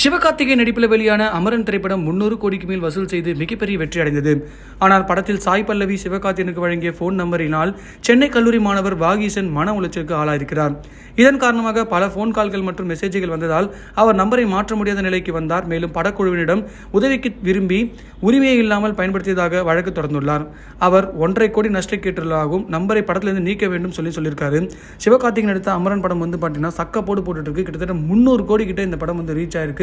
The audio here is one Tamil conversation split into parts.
சிவகார்த்திகை நடிப்பில் வெளியான அமரன் திரைப்படம் முன்னூறு கோடிக்கு மேல் வசூல் செய்து மிகப்பெரிய வெற்றி அடைந்தது. ஆனால் படத்தில் சாய் பல்லவி சிவகார்த்திகனுக்கு வழங்கிய போன் நம்பரினால் சென்னை கல்லூரி மாணவர் வாகீசன் மன உளைச்சலுக்கு ஆளாயிருக்கிறார். இதன் காரணமாக பல போன் கால்கள் மற்றும் மெசேஜ்கள் வந்ததால் அவர் நம்பரை மாற்ற முடியாத நிலைக்கு வந்தார். மேலும் படக்குழுவினிடம் உதவிக்கு விரும்பி உரிமையை இல்லாமல் பயன்படுத்தியதாக வழக்கு தொடர்ந்துள்ளார். அவர் ஒன்றரை கோடி நஷ்டக்கீட்டுகளாகவும் நம்பரை படத்திலிருந்து நீக்க வேண்டும் சொல்லி சொல்லியிருக்காரு. சிவகார்த்திகேயன் நடித்த அமரன் படம் வந்து பார்த்தீங்கன்னா சக்க போடு போட்டுட்டு இருக்கு. கிட்டத்தட்ட முந்நூறு கோடி கிட்ட இந்த படம் வந்து ரீச் ஆயிருக்கு.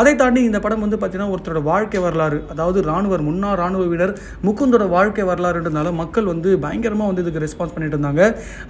அதை தாண்டி இந்த படம் வந்து பார்த்தீங்கன்னா ஒருத்தரோட வாழ்க்கை வரலாறு அதாவது ராணுவர் முன்னாள் ராணுவ வீரர் முகுந்தோட வாழ்க்கை வரலாறுன்றதுனால மக்கள் வந்து பயங்கரமாக வந்து இதுக்கு ரெஸ்பான்ஸ் பண்ணிட்டு இருந்தாங்க.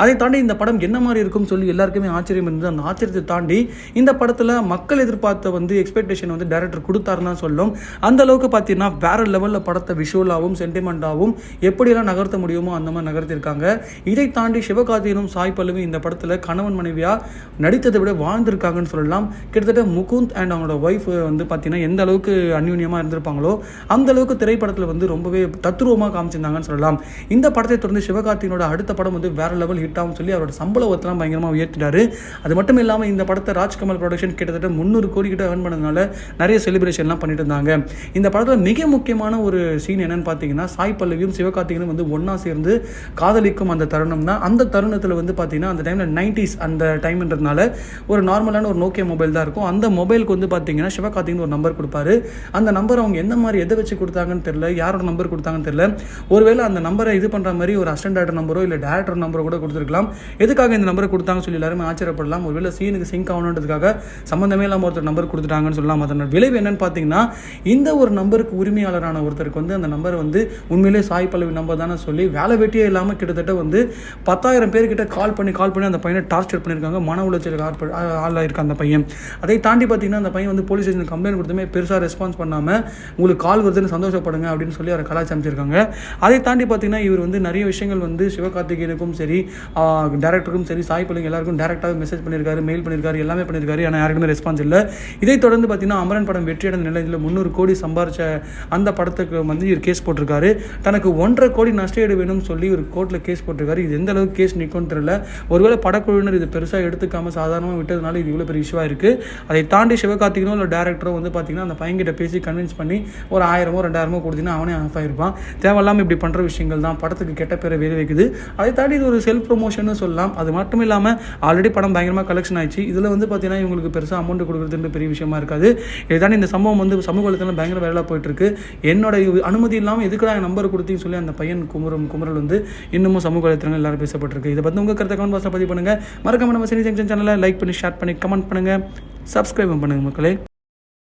அதை தாண்டி இந்த படம் என்ன மாதிரி இருக்கும்னு சொல்லி எல்லாருக்குமே ஆச்சரியம் இருந்தது. அந்த ஆச்சரியத்தை தாண்டி இந்த படத்தில் மக்கள் எதிர்பார்த்த வந்து எக்ஸ்பெக்டேஷன் வந்து டேரக்டர் கொடுத்தாருன்னு தான் சொல்லும் அந்த அளவுக்கு பார்த்தீங்கன்னா வேற லெவலில் படத்தை விஷுவலாகவும் சென்டிமெண்ட்டாகவும் எப்படியெல்லாம் நகர்த்த முடியுமோ அந்த மாதிரி நகர்த்திருக்காங்க. இதை தாண்டி சிவகார்த்திகனும் சாய் பல்லவி இந்த படத்தில் கணவன் மனைவியாக நடித்ததை விட வாழ்ந்திருக்காங்கன்னு சொல்லலாம். கிட்டத்தட்ட முகுந்த் அண்ட் தன்னோட ஒய்ஃப் வந்து பார்த்தீங்கன்னா எந்த அளவுக்கு அந்யூன்யமாக இருந்திருப்பாங்களோ அந்த அளவுக்கு திரைப்படத்தில் வந்து ரொம்பவே தத்ரூபமாக காமிச்சிருந்தாங்கன்னு சொல்லலாம். இந்த படத்தை தொடர்ந்து சிவகார்த்திகனோட அடுத்த படம் வந்து வேற லெவல் ஹிட் ஆகும் சொல்லி அவரோட சம்பளத்தெல்லாம் பயங்கரமாக உயர்த்திட்டாரு. அது மட்டும் இல்லாமல் இந்த படத்தை ராஜ்கமல் ப்ரொடக்ஷன் கிட்டத்தட்ட முந்நூறு கோடி கிட்ட ஏர்ன் பண்ணதுனால நிறைய செலிப்ரேஷன்லாம் பண்ணிட்டு இருந்தாங்க. இந்த படத்தில் மிக முக்கியமான ஒரு சீன் என்னன்னு பார்த்தீங்கன்னா சாய் பல்லவியும் சிவகார்த்திகனும் வந்து ஒன்றா சேர்ந்து காதலிக்கும் அந்த தருணம் தான். அந்த தருணத்தில் வந்து பார்த்தீங்கன்னா அந்த டைமில் நைன்டிஸ் அந்த டைம்ன்றதுனால ஒரு நார்மலான ஒரு நோக்கியா மொபைல் தான் இருக்கும். அந்த மொபைலுக்கு வந்து பார்த்தீங்கன்னா சிவகார்த்திகன் ஒரு நம்பர் கொடுப்பாரு. அந்த நம்பர் அவங்க எந்த மாதிரி எதை வச்சு கொடுத்தாங்கன்னு தெரியல. யாரோட நம்பர் கொடுத்தாங்கன்னு தெரியல. ஒருவேளை அந்த நம்பரை இது பண்ணுற மாதிரி ஒரு அசிஸ்டன்ட் டேரக்டர் நம்பரோ இல்லை டேரக்டர் நம்பரோ கூட கொடுத்துருக்கலாம். எதுக்காக இந்த நம்பரை கொடுத்தாங்கன்னு சொல்லி எல்லாருமே ஆச்சரியப்படலாம். ஒருவேளை சீனுக்கு சிங்க் ஆகணுன்றதுக்காக சம்மந்தமே இல்லாமல் ஒருத்தர் நம்பர் கொடுத்துட்டாங்கன்னு சொல்லலாம். அதனோட விளைவு என்னன்னு பார்த்தீங்கன்னா இந்த ஒரு நம்பருக்கு உரிமையாளரான ஒருத்தருக்கு வந்து அந்த நம்பரை வந்து உண்மையிலே சாய் பல்லவி நம்பர் தானே சொல்லி வேலை வெட்டியே இல்லாமல் கிட்டத்தட்ட வந்து பத்தாயிரம் பேர்கிட்ட கால் பண்ணி கால் பண்ணி அந்த பையனை டார்ச்சர் பண்ணியிருக்காங்க. மன உளைச்சலுக்கு ஆள் ஆ- ஆளாயிருக்க அந்த பையன். அதை தாண்டி பார்த்தீங்கன்னா அந்த பையன் வந்து போலீஸ் ஸ்டேஷன் கம்ப்ளைண்ட் கொடுத்துமே பெருசாக ரெஸ்பான்ஸ் பண்ணாமல் உங்களுக்கு கால் வருதுன்னு சந்தோஷப்படுங்க அப்படின்னு சொல்லி அவரை கலாச்சி அமைச்சிருக்காங்க. அதை தாண்டி பார்த்தீங்கன்னா இவர் வந்து நிறைய விஷயங்கள் வந்து சிவகார்த்திகேயனுக்கும் சரி டேரக்டருக்கும் சரி சாய் பிள்ளைங்க எல்லாருக்கும் டேரக்டாக மெசேஜ் பண்ணியிருக்காரு மெயில் பண்ணியிருக்காரு எல்லாமே பண்ணியிருக்காரு ஆனால் யாருக்குமே ரெஸ்பான்ஸ் இல்லை. இதை தொடர்ந்து பார்த்தீங்கன்னா அமரன் படம் வெற்றியடைந்த நிலையில் முந்நூறு கோடி சம்பாரிச்ச அந்த படத்துக்கு வந்து இவர் கேஸ் போட்டிருக்காரு. தனக்கு ஒன்றரை கோடி நஷ்டஈடு வேணும்னு சொல்லி ஒரு கோர்ட்டில் கேஸ் போட்டிருக்காரு. இது எந்த அளவுக்கு கேஸ் நிற்கும்னு தெரியல. ஒருவேளை படக்குழுவினர் இது பெருசாக எடுத்துக்காம சாதாரணமாக விட்டதுனால இது இவ்வளோ பெரிய இஷ்யூவாக இருக்குது அதை தாண்டி பார்த்தீங்கன்னா இல்லை டேரக்டரோ வந்து பார்த்தீங்கன்னா அந்த பையன்கிட்ட பேசி கன்வின்ஸ் பண்ணி ஒரு ஆயிரமோ ரெண்டாயிரமோ கொடுத்தீங்கன்னா அவனே ஆஃப் ஆயிருப்பான். தேவையில்லாமல் இப்படி பண்ணுற விஷயங்கள் தான் படத்துக்கு கெட்ட பேரை வேறு வைக்குது. அதை தாண்டி இது ஒரு செல்ஃப் ப்ரொமோஷன் சொல்லலாம். அது மட்டும் இல்லாமல் ஆல்ரெடி படம் பயங்கரமாக கலெக்ஷன் ஆயிடுச்சு. இதில் வந்து பார்த்தீங்கன்னா இவங்களுக்கு பெருசாக அமௌண்ட் கொடுக்குறதுன்ற பெரிய விஷயமா இருக்காது. இதை தாண்டி இந்த சம்பவம் வந்து சமூக வலைத்தளம் பயங்கர வைரலாக போயிட்டுருக்கு. என்னோட அனுமதி இல்லாமல் எதுக்குடா என் நம்பர் கொடுத்தீங்கன்னு சொல்லி அந்த பையன் குமரம் குமரல் வந்து இன்னமும் சமூக வலைத்தளங்கள் எல்லாரும் பேசப்பட்டிருக்கு. இதை பற்றி உங்கள் கருத்தை கமெண்ட் பாக்ஸில் பதிவு பண்ணுங்கள் மறக்காம நம்ம சினி ஜங்ஷன் சேனலை லைக் பண்ணி ஷேர் பண்ணி கமெண்ட் பண்ணுங்கள் சப்ஸ்கிரைப் பண்ணுங்கள் மக்களே.